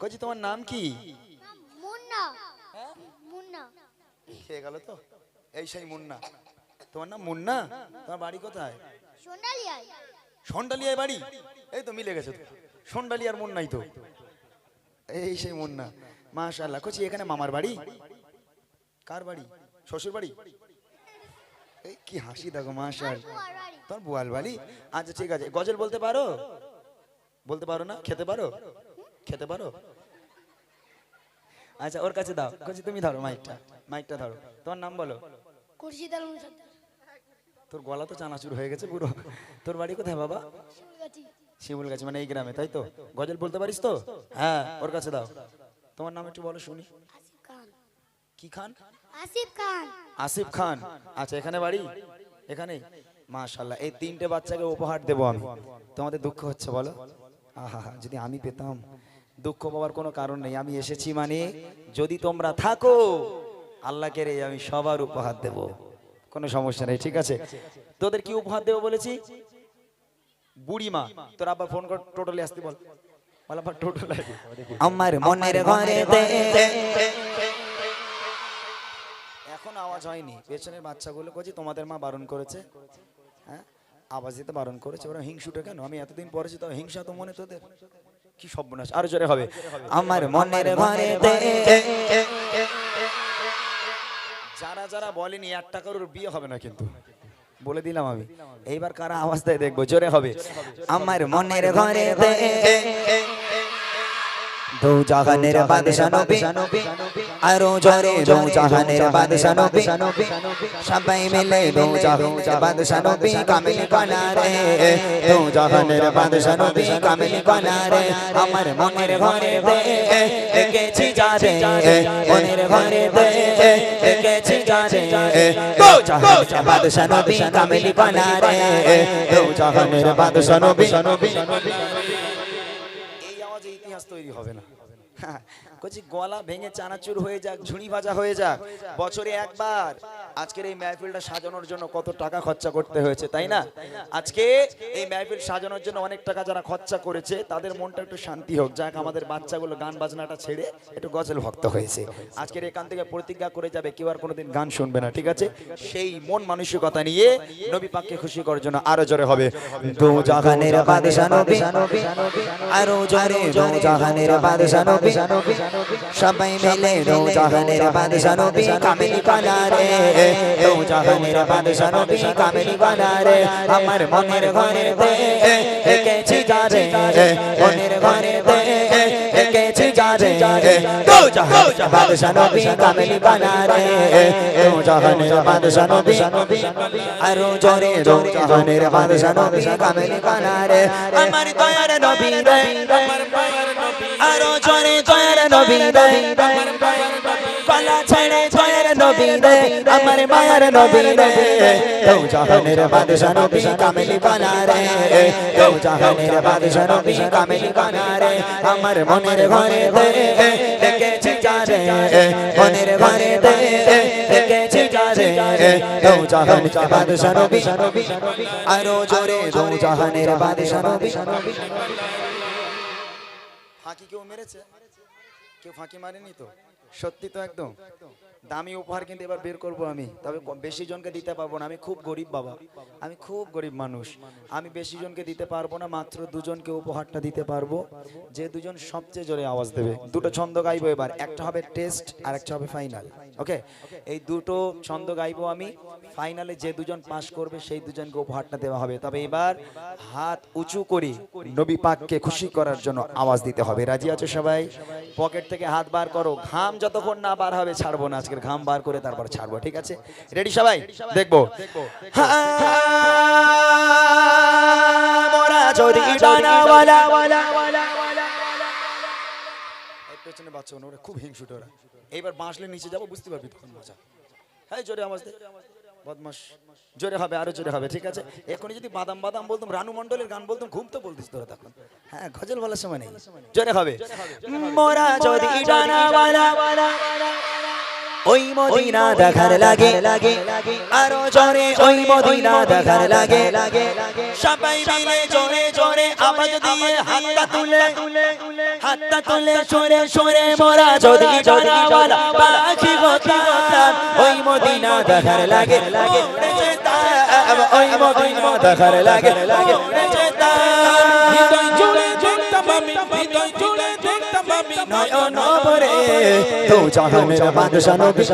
কচি তোমার নাম কি? মুন্না। মুন্না। খেয়ে গেল তো? এই সেই মুন্না। তোমার নাম মুন্না? তোমার বাড়ি কোথায়? সোনালিয়ায়। সন্ডালিয়ায় বাড়ি? এই তো মিলে গেছে তো। সন্ডালিয়ার মুন্নাই তো। এই সেই মুন্না। মাশাআল্লাহ। কচি এখানে মামার বাড়ি? কার বাড়ি? শ্বশুর বাড়ি? এই কি হাসি দেখো মাশাআল্লাহ। তোমার বুয়াল বাড়ি? আচ্ছা ঠিক আছে। গজল বলতে পারো? বলতে পারো না? খেতে পারো? খেতে পারো? আচ্ছা ওর কাছে দাও। কচি তুমি ধরো মাইকটা মাইকটা ধরো। তোমার নাম বলো? খুরশিদ আলম সর্দার তোর গলা তো চানাচুর হয়ে গেছে পুরো। তোর বাড়ি কোথায় বাবা? শিমুল গাছ মানে এই গ্রামে তাই তো? গজল বলতে পারিস তো? হ্যাঁ ওর কাছে দাও। তোমার নাম একটু বলো শুনি। আসিফ খান। কি খান? আসিফ খান। আসিফ খান। আচ্ছা এখানে বাড়ি? এখানে? মাশাল্লাহ এই তিনটে বাচ্চাকে উপহার দেবো আমি। তোমাদের দুঃখ হচ্ছে বলো? আহা যদি আমি পেতাম। দুঃখ পাওয়ার কোনো কারণ নেই। আমি এসেছি মানে যদি তোমরা থাকো আল্লাহকে রে আমি সবার উপহার দেব। কোনো সমস্যা নেই ঠিক আছে? তোদের কি উপহার দেবো বলেছি? বুড়িমা তোর আবার ফোন কর টোটালি আসতে বল। আমার মনের ঘরে এখন আওয়াজ হয়নি। পেছনের বাচ্চাগুলো কছি তোমাদের মা বারণ করেছে। হ্যাঁ? আওয়াজ দিতে বারণ করেছে। ওরা হিংসুটা কেন? আমি এতদিন পরেছি তো হিংসা তো মনে তোদের। কি সর্বনাশ আরও জোরে হবে। আমার মনের ঘরে যারা যারা বলেনি এক টাকার বিয়ে হবে না কিন্তু বলে দিলাম আমি। এইবার কারা আওয়াজ দেয় দেখব জোরে হবে। আমার মনের ঘরে দু জাহানের বাদশা নবী। আরও জরে দু জাহানের বাদশা নবী। সবাই মিলে দু জাহানের বাদশা নবী কামিল কনা রে। দু জাহানের বাদশা নবী কামিল কনা রে। আমার মনের ঘরে দে। একেছি যা রে। মনের ঘরে দে। একেছি যা রে। দু জাহানের বাদশা নবী কামিল কনা রে। দু জাহানের নবী। তৈরি হবে না। কচি গলা ভেঙে চানাচুর হয়ে যাক ঝুড়ি ভাজা হয়ে যাক। বছরে একবার। আজকের এই মেহফিলটা সাজানোর জন্য কত টাকা খরচা করতে হয়েছে তাই না? আজকে এই মেহফিল সাজানোর জন্য অনেক টাকা যারা খরচা করেছে তাদের মনটা একটু শান্তি হোক। যাক আমাদের বাচ্চাগুলো গান বাজনাটা ছেড়ে একটু গজল ভক্ত হয়েছে। আজকের এখান থেকে প্রতিজ্ঞা করে যাবে কেউ আর কোনোদিন গান শুনবে না ঠিক আছে? সেই মন মানসিকতা নিয়ে নবী পাককে খুশি করার জন্য আরও জোরে হবে। দু জাহানের বাদশা নবী। আরও জোরে দু জাহানের বাদশা নবী। সবাই মিলে দু জাহানের বাদশাহ নবী কামিনী কলা রে দু জাহানের বাদশাহ নবী কামিনী কলা রে আমার মনের ঘরে দে একেছি চিজারে মনের ঘরে দে রে দু জাহানের বাদশা নবী কামিনী কলা রে দু জাহানের বাদশা নবী আরও জোরে দু জাহানের বাদশা নবী কামিনী কলা রে আমার দয়ার নবী রে আরও জোরে দয়ার নবী রে কলা ছেড়ে দয়ার আমার মায়ার নবী রে জাহানের বাদশা নবী কামিনী কলা রে জাহানের বাদশা নবী কামিনী কলা রে আমার মনের ঘরে দেখেছি যা রে মনের ঘরে দেখেছি যা রে জাহানের বাদশা নবী, আরও জোরে দু জাহানের বাদশা নবী। ফাঁকি কেউ মেরেছে? কেউ ফাঁকি মারেনি তো? সত্যি তো একদম? দামি উপহার কিন্তু এবার বের করব আমি। তবে বেশি জনকে দিতে পারব না। আমি খুব গরিব বাবা। আমি খুব গরিব মানুষ। আমি বেশি জনকে দিতে পারব না, মাত্র দুজনকে উপহারটা দিতে পারব। যে দুজন সবচেয়ে জোরে আওয়াজ দেবে। দুটো ছন্দ গাইবো এবার। একটা হবে টেস্ট আর একটা হবে ফাইনাল। ওকে এই দুটো ছন্দ গাইবো আমি। ফাইনালে যে দুজন পাস করবে সেই দুজনকে উপহারটা দেওয়া হবে। তবে এবার হাত উঁচু করে নবী পাককে খুশি করার জন্য আওয়াজ দিতে হবে। রাজি আছো সবাই? পকেট থেকে হাত বার করো। ঘাম যতক্ষণ না বার হবে ছাড়বো না। আজকের ঘাম বার করে তারপর ছাড়বো ঠিক আছে? রেডি সবাই? দেখব। মোরা এই না ওরা খুব হিংসুটে ওরা। এইবার নিচে যাব বুঝতে পারবি তখন মজা। হ্যাঁ জোরে আওয়াজ দে। বদমাস জোরে হবে আরও জোরে হবে ঠিক আছে? এখনই যদি বাদাম বাদাম বলতাম রানু মন্ডলের গান বলতাম ঘুম তো বলতিস তোরা তখন। হ্যাঁ গজল বলার সময় নেই। জোরে হবে। মোরা যদি ওই মদিনা দেখার লাগে। লাগে আরও জোরে ওই মদিনা দেখার লাগে। লাগে সবাই মিলে জোরে জোরে আওয়াজ দিয়ে হাতটা তুলে। হাতটা তুলে সরে সরে মোরা যদি জরাওয়ালা পাখি হতাম ওই মদিনা দেখার লাগে। লাগে ওই মদিনা দেখার লাগে। লাগে নয়ন ভরে তো জাহানের বাদশা নবী।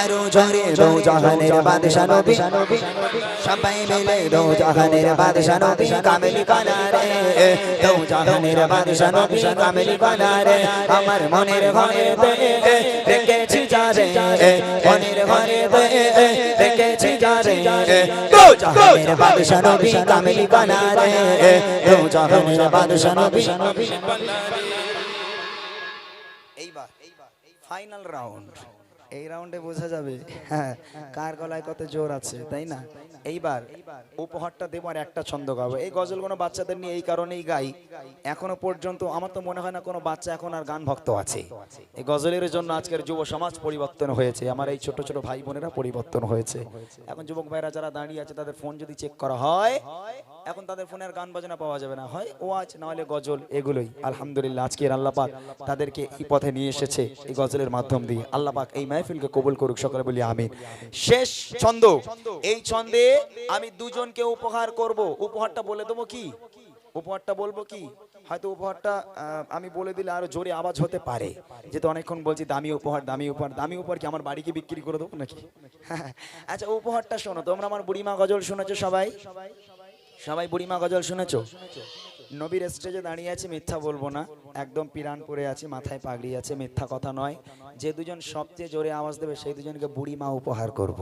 আরও জোরে দো জাহানের বাদশা নবী। সবাই মিলে দো জাহানের বাদশা নবী কামেলি কানারে দো জাহানের বাদশা নবী কামেলি কানারে আমার মনের ঘরে রেখেছি যারে মনের ঘরে রেখেছি যারে দো জাহানের বাদশা নবী কামেলি কানারে দো জাহানের বাদশা নবী। ফাইনাল রাউন্ড এই রাউন্ডে বোঝা যাবে হ্যাঁ কার গলায় কত জোর আছে, তাই না? এইবার উপহারটা দেবো আর একটা ছন্দ গাবো। এই গজলগুলো বাচ্চাদের নিয়ে এই কারণেই গাই। এখনও পর্যন্ত আমার তো মনে হয় না কোনো বাচ্চা এখন আর গান ভক্ত আছে। এই গজলের জন্য আজকের যুব সমাজ পরিবর্তন হয়েছে। আমার এই ছোট ছোট ভাই বোনেরা পরিবর্তন হয়েছে। এখন যুবক ভাইরা যারা দাঁড়িয়ে আছে, তাদের ফোন যদি চেক করা হয়, এখন তাদের ফোনের গান বাজনা পাওয়া যাবে না। হয় ওয়াজ না হলে গজল এগুলোই। আলহামদুলিল্লাহ, আজকের আল্লাহপাক তাদেরকে এই পথে নিয়ে এসেছে এই গজলের মাধ্যম দিয়ে। আল্লাহ এই এই মাহফিলকে কবুল করুক, সকলে বলি আমিন। শেষ ছন্দ। এই ছন্দে আমি দুজনকে উপহার করব। উপহারটা বলে দেবো কি? উপহারটা বলব কি? হয়তো উপহারটা আমি বলে দিলে আরও জোরে আওয়াজ হতে পারে। যেহেতু অনেকক্ষণ বলছি দামি উপহার দামি উপহার দামি উপহার কি আমার বাড়িকে বিক্রি করে দেবো নাকি? আচ্ছা উপহারটা শোনো। তোমরা আমার বুড়িমা গজল শুনেছো সবাই? সবাই বুড়িমা গজল শুনেছো? নবীর স্টেজে দাঁড়িয়ে আছি, মিথ্যা বলব না একদম পিরান পরে আছি, মাথায় পাগড়ি আছে, মিথ্যা কথা নয় যে দুজন সবচেয়ে জোরে আওয়াজ দেবে, সেই দুজনকে বুড়ি মা উপহার করব।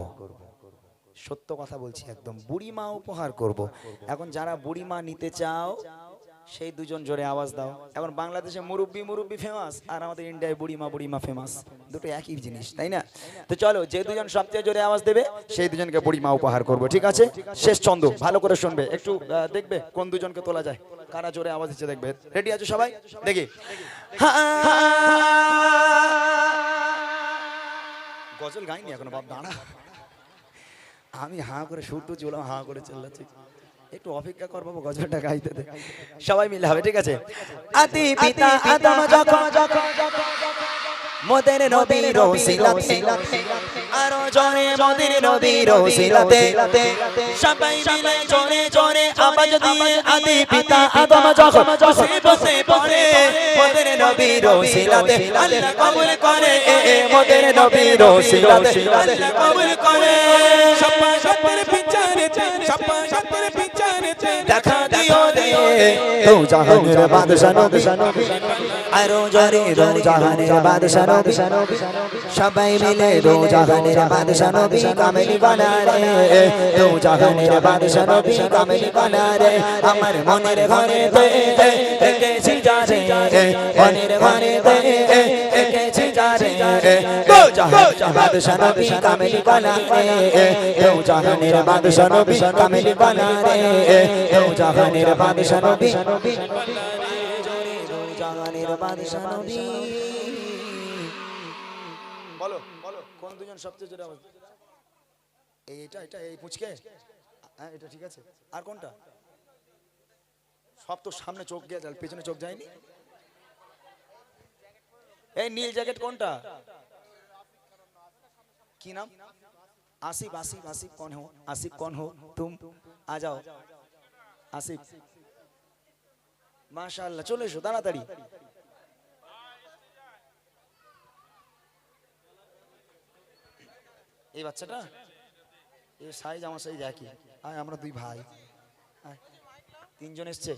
সত্য কথা বলছি একদম, বুড়ি মা উপহার করব। এখন যারা বুড়ি মা নিতে চাও সেই দুজন জোরে আওয়াজ দাও। এখন বাংলাদেশে মুরব্বি মুরব্বি ফেমাস আর আমাদের ইন্ডিয়ায় বুড়িমা বুড়িমা ফেমাস দুটো একই জিনিস, তাই না? তো চলো, যে দুজন সবচেয়ে জোরে আওয়াজ দেবে, সেই দুজনকে বুড়িমা উপহার করব, ঠিক আছে? শেষ ছন্দ, ভালো করে শুনবে, একটু দেখবে কোন দুজনকে তোলা যায়। কারা জোরে আওয়াজ দিচ্ছে দেখবে। রেডি আছো সবাই? দেখি। গজল গাইনি এখনও, বাপ, দাঁড়া। আমি হাঁ করে সুর তো চলাম হাঁ করে চিল্লাচ্ছি। একটু অপেক্ষা কর বাবু গজলটা গাইতে দে। সবাই মিলে হবে ঠিক আছে? আতি পিতা আদম যখন মোদের নবীর রসিলাতে আরও জনে মোদের নবীর রসিলাতে সবাই মিলে জনে জনে আওয়াজ দিয়ে আদি পিতা আদম যখন বসে বসে পড়ে মোদের নবীর রসিলাতে আল্লাহ কবুল করে এ মোদের নবীর রসিলাতে আল্লাহ কবুল করে বিচারেতে সপ্পা সপ্পের বিচারেতে দেখা দিও দে তো জাহানের বাদশা নবী। আরও জরে দো জাহানের বাদশা নবী। সবাই মিলে দো জাহানের বাদশা নবী কামেলি বানারে দো জাহানের বাদশা নবী কামেলি বানারে আমার মনের ঘরে দে বাদশা জাহানের বাদশা নবী কামেলি জাহানের বাদশা নবী জাহানের বাদশা নবী বলো বলো, কোন দুজন সবচেয়ে জোরে আওয়াজ এই এটা এটা এই পুচকে? হ্যাঁ এটা ঠিক আছে। আর কোনটা? সব তো সামনে চোখ গিয়ে পেছনে চোখ যায়নি? এই নীল জ্যাকেট কোনটা? কি নাম? আসিফ আসিফ আসিফ কন হো? আসিফ কন হো? তুম আ যাও। আসিফ। মাশাআল্লাহ, চলে এসো, তাড়াতাড়ি। এই বাচ্চাটা? এ সাইজ আমার সাইজ একই। আয়, আমরা দুই ভাই। তিনজন এসছে।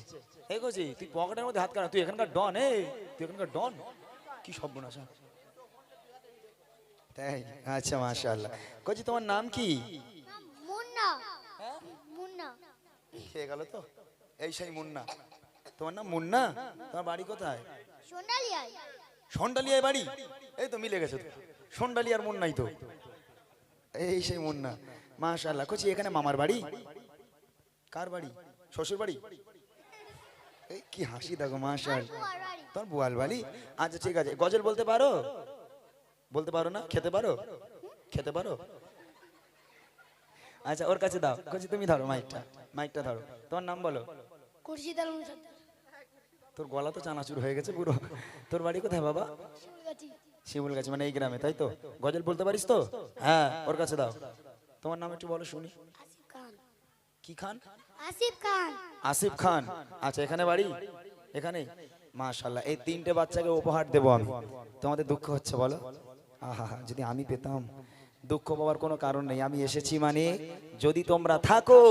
এই কছি তুই পকেটের মধ্যে হাত কাটা, তুই এখানকার ডন এ তুই এখানকার ডন। কি সর্বনাশা হ্যাঁ। তাই? আচ্ছা মাশাআল্লাহ। কজি তোমার নাম কি? মুন্না। মুন্না। খেয়ে গেল তো? এই সেই মুন্না। তোমার নাম মুন্না? তোমার বাড়ি কোথায়? সোনালিয়ায়। সন্ডালিয়ায় বাড়ি? এই তো মিলে গেছে তো। সন্ডালিয়ার মুন্নাই তো। এই সেই মুন্না। মাশাআল্লাহ। কচি এখানে মামার বাড়ি? কার বাড়ি? শ্বশুর বাড়ি? এই কি হাসি দেখো মাশাআল্লাহ। তোর বুয়াল বাড়ি? আচ্ছা ঠিক আছে। গজল বলতে পারো? বলতে পারো না? খেতে পারো? খেতে পারো? আচ্ছা ওর কাছে দাও। কচি তুমি ধরো মাইকটা। মাইকটা ধরো। তোমার নাম বলো? তোর গলা তো চানাচুর হয়ে গেছে পুরো। তোর বাড়ি কোথায় বাবা? শিমুল গাছ মানে এই গ্রামে তাই তো? গজল বলতে পারিস তো? হ্যাঁ ওর কাছে দাও। তোমার নাম একটু বলো শুনি। খান। কি খান? আসিফ খান। আসিফ খান। আচ্ছা এখানে বাড়ি? এখানে মাশাল্লাহ এই তিনটে বাচ্চাকে উপহার দেবো আমি। তোমাদের দুঃখ হচ্ছে বলো। আহা, যদি আমি পেতাম, দুঃখ পাওয়ার কোনো কারণ নেই, আমি এসেছি মানে যদি তোমরা থাকো,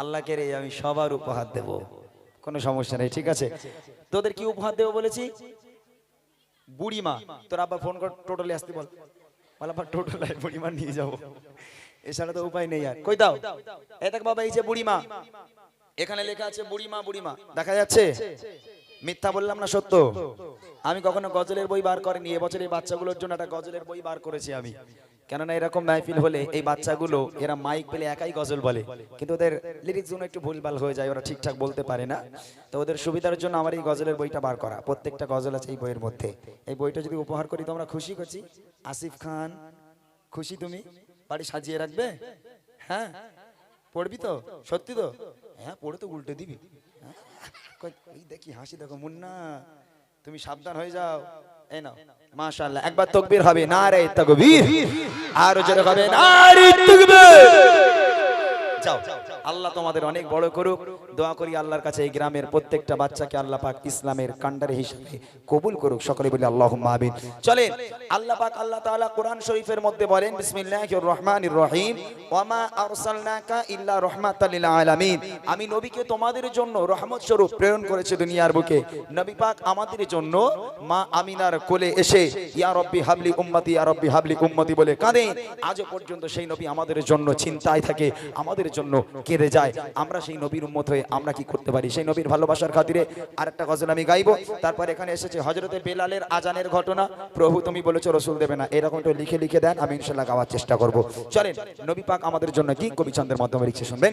আল্লাহকে রে আমি সবার উপহার দেব। কোনো সমস্যা নেই, ঠিক আছে? তোদের কি উপহার দেবো বলেছি? বুড়িমা, তোর আব্বা ফোন কর, টোটালি আসতে বল। বল আবার টোটাল বুড়িমা নিয়ে যাব। এছাড়া তো উপায় নেই আর। কই দাও? এই দেখ বাবা, এই যে বুড়িমা। এখানে লেখা আছে, বুড়িমা বুড়িমা। দেখা যাচ্ছে? মিথ্যা বললাম না সত্য? আমি কখনো গজলের বই বার করিনি এবছর এই বাচ্চাগুলোর জন্য একটা গজলের বই বার করেছি আমি। কেননা এরকম মাহফিল হলে এই বাচ্চাগুলো, এরা মাইক পেলে একাই গজল বলে, কিন্তু ওদের লিরিক্স জন্য একটু ভুলভাল হয়ে যায়, ওরা ঠিকঠাক বলতে পারে না। তো ওদের সুবিধার জন্য আমার এই গজলের বইটা বার করা, প্রত্যেকটা গজল আছে এই বইয়ের মধ্যে। এই বইটা যদি উপহার করি, তোমরা খুশি করছি? আসিফ খান, খুশি তুমি? বাড়ি সাজিয়ে রাখবে? হ্যাঁ? পড়বি তো? সত্যি তো? হ্যাঁ পড়ে তো উল্টে দিবি। দেখি হাসি দেখো মুন্না তুমি সাবধান হয়ে যাও। এই নাও মাশাআল্লাহ। একবার তকবীর হবে নারে তাকবীর। আর জোরে হবে নারে তাকবীর। যাও। আল্লাহ তোমাদের অনেক বড় করুক। দোয়া করি আল্লাহর কাছে এই গ্রামের প্রত্যেকটা বাচ্চাকে আল্লাহ পাক ইসলামের কান্ডারে হিসেবে কবুল করুক। সকলে বলি আল্লাহুম্মা আমিন। চলেন, আল্লাহ পাক আল্লাহ তাআলা কোরআন শরীফের মধ্যে বলেন, বিসমিল্লাহির রহমানির রহিম। ওয়ামা আরসালনাকা ইল্লা আলামিন। আমি নবীকে তোমাদের জন্য রহমত স্বরূপ প্রেরণ দুনিয়ার বুকে। নবী পাক আমাদের জন্য মা আমিনার কোলে এসে, ইয়া রব্বি হাবলি উম্মতি, ইয়া রব্বি হাবলি উম্মতি বলে কাঁদে আজও পর্যন্ত সেই নবী আমাদের জন্য চিন্তায় থাকে, আমাদের জন্য কেঁদে যায়। আমরা সেই নবীর উম্মত হয়ে আমরা কি করতে পারি? সেই নবীর ভালোবাসার খাতিরে আর একটা গজল আমি গাইব। তারপর এখানে এসেছে হজরতে বেলালের আজানের ঘটনা। প্রভু তুমি বলেছ, রসুল দেবে না। এরকম একটু লিখে লিখে দেন, আমি ইনশাল্লাহ গাওয়ার চেষ্টা করব। চলেন, নবী পাক আমাদের জন্য কি কবিচন্দ্রের মাধ্যমে লিখছে শুনবেন?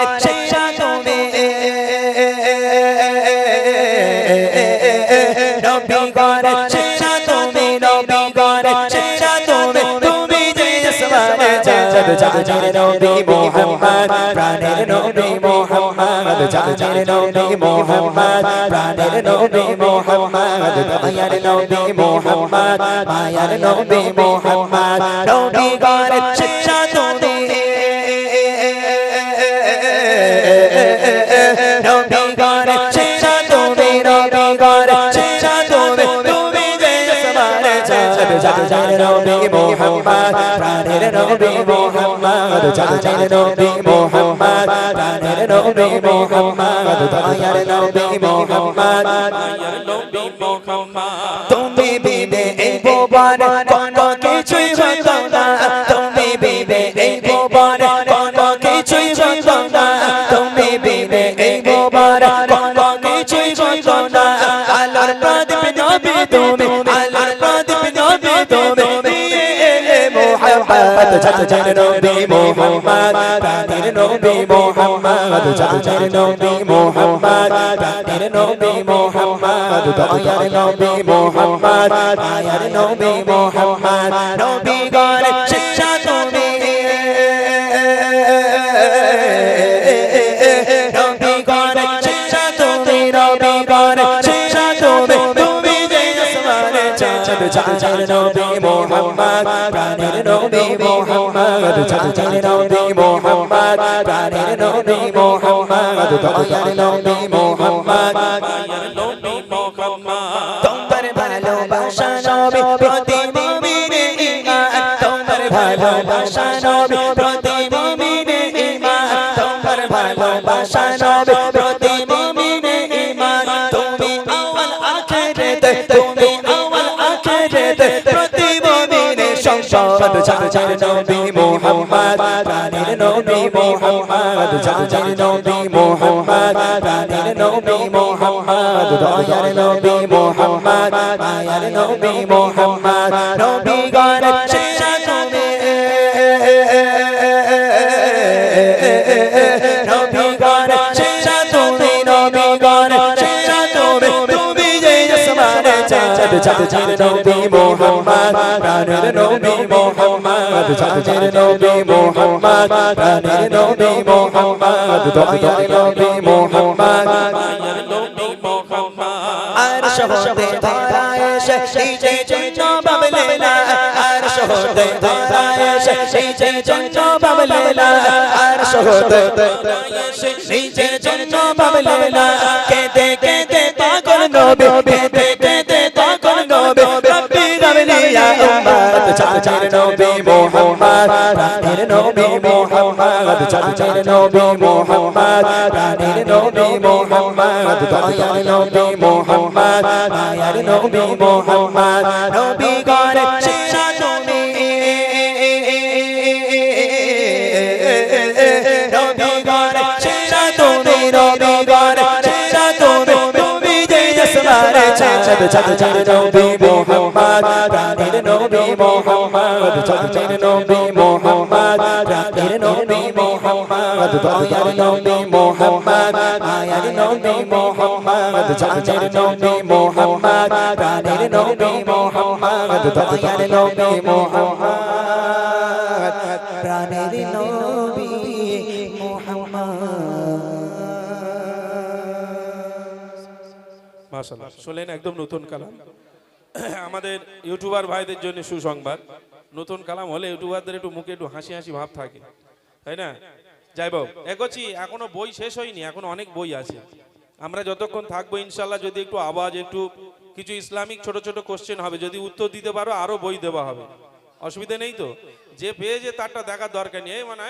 জানের নবী মোহাম্মদ প্রাণের নবী মোহাম্মদ জানের নবী মোহাম্মদ প্রাণের নবী মোহাম্মদ দয়ার নবী মোহাম্মদ মায়ার নবী মোহাম্মদ নবী গরে শিক্ষা তুমি নবী গরে শিক্ষা তুমি নবী গরে শিক্ষা তুমি তুমি যে আসমানে জানের নবী মোহাম্মদ প্রাণের নবী মোহাম্মদ জানের নবী মোহাম্মদ প্রাণের নবী মোহাম্মদ দয়ার নবী মোহাম্মদ মায়ার নবী মোহাম্মদ তুমি বিবে এই ভুবন কোন কিছুই হতো না তুমি বিবে এই ভুবন কোন কিছুই হতো না তুমি বিবে এই ভুবন মোহাম্মদ জানের নবী মোহাম্মদ প্রাণের নবী মোহাম্মদ জানের নবী মোহাম্মদ প্রাণের নবী মোহাম্মদ দয়ার নবী মোহাম্মদ মায়ার নবী মোহাম্মদ নবী গণ শিক্ষা তুমি। নবী গণ শিক্ষা তুমি নবী গণ শিক্ষা তুমি। তুমি যে আসমানে চাঁদ জানের নবী মোহাম্মদ মোহাম্মদ জানের নবী মোহাম্মদ প্রাণের নবী মোহাম্মদ দয়ার নবী মোহাম্মদ মায়ার নবী মোহাম্মদ তোমার ভালোবাসা নবী প্রতি মুমিনে ঈমান তোমার ভালোবাসা নবী প্রতি মুমিনে ঈমান তোমার ভালোবাসা নবী প্রতি মুমিনে ঈমান তুমি আওয়াল আখিরাতে তুমি আওয়াল আখিরাতে প্রতি মুমিনে সংসদ জানের নবী মোহাম্মদ জানের নবী মোহাম্মদ প্রাণের নবী মোহাম্মদ দয়ার নবী মোহাম্মদ মায়ার নবী মোহাম্মদ নবী গান সেরা তুমি নবী গান সেরা তুমি নবী গান সেরা তুমি তুমি যে আসমানে চাঁদ চাঁদের নবী মোহাম্মদ প্রাণের নবী মোহাম্মদ চাঁদের নবী মোহাম্মদ প্রাণের নবী মোহাম্মদ দয়ার নবী মোহাম্মদ আর শহদে ধরা এসে নিচে চঞ্চ বাবলে না আর শহদে ধরা এসে নিচে বাবলে না আর শহদে ধরা এসে বাবলে না কেঁদে কেঁদে পাগল নবে ইয়া উম্মত চাচার নবী মোহাম্মদ প্রাণের নবী মোহাম্মদ চাচার নবী মোহাম্মদ প্রাণের নবী মোহাম্মদ দয়ার নবী মোহাম্মদ মায়ার নবী মোহাম্মদ নবী গণ সেরা তুমি নবী গণ সেরা তুমি নবী গণ সেরা তুমি তুমি যে আসমানে চাঁদ চাঁদের নবী মোহাম্মদ প্রাণের নবী মোহাম্মদ চাঁদের নবী মোহাম্মদ প্রাণের নবী মোহাম্মদ দয়ার নবী মোহাম্মদ মায়ার নবী মোহাম্মদ চাঁদের নবী মোহাম্মদ প্রাণের নবী মোহাম্মদ দয়ার নবী মোহাম্মদ প্রাণের নবী মোহাম্মদ মাশাআল্লাহ একদম নতুন কালাম? আমাদের ইউটিউবার ভাইদের জন্য সুসংবাদ। নতুন কালাম হলে ইউটিউবারদের একটু মুখে একটু হাসি হাসি ভাব থাকে। তাই না? যাই হোক এগোচ্ছি, এখনও বই শেষ হয়নি, এখনও অনেক বই আছে। আমরা যতক্ষণ থাকব, ইনশাল্লাহ যদি একটু আওয়াজ, একটু কিছু ইসলামিক ছোট ছোট কোশ্চেন হবে, যদি উত্তর দিতে পারো, আরও বই দেওয়া হবে। অসুবিধা নেই তো? যে পেয়েছে তারটা দেখার দরকার নেই। মানে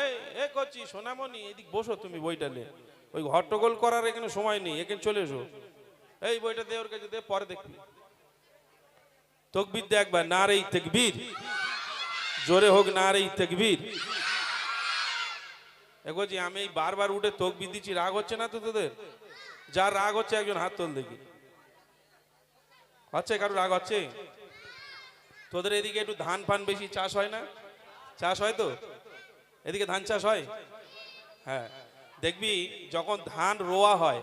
এ করছি সোনামণি, এদিক বসো তুমি বইটা নিয়ে। ওই হট্টগোল করার এখানে সময় নেই, এখানে চলে এসো। এই বইটা দে, ওর কাছে দে, পরে দেখবি। তকবির দে একবার না রে তেকবীর। জোরে হোক না রে তেকবীর এগোছি আমি বারবার উঠে তকবির দিচ্ছি, রাগ হচ্ছে না তো তোদের? যার রাগ হচ্ছে, একজন হাত তোল দেখি। হচ্ছে, কারও রাগ হচ্ছে? তোদের এদিকে একটু ধান ফান বেশি চাষ হয় না? চাষ হয় তো? এদিকে ধান চাষ হয়? হ্যাঁ। দেখবি, যখন ধান রোয়া হয়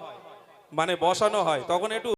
মানে বসানো হয়, তখন একটু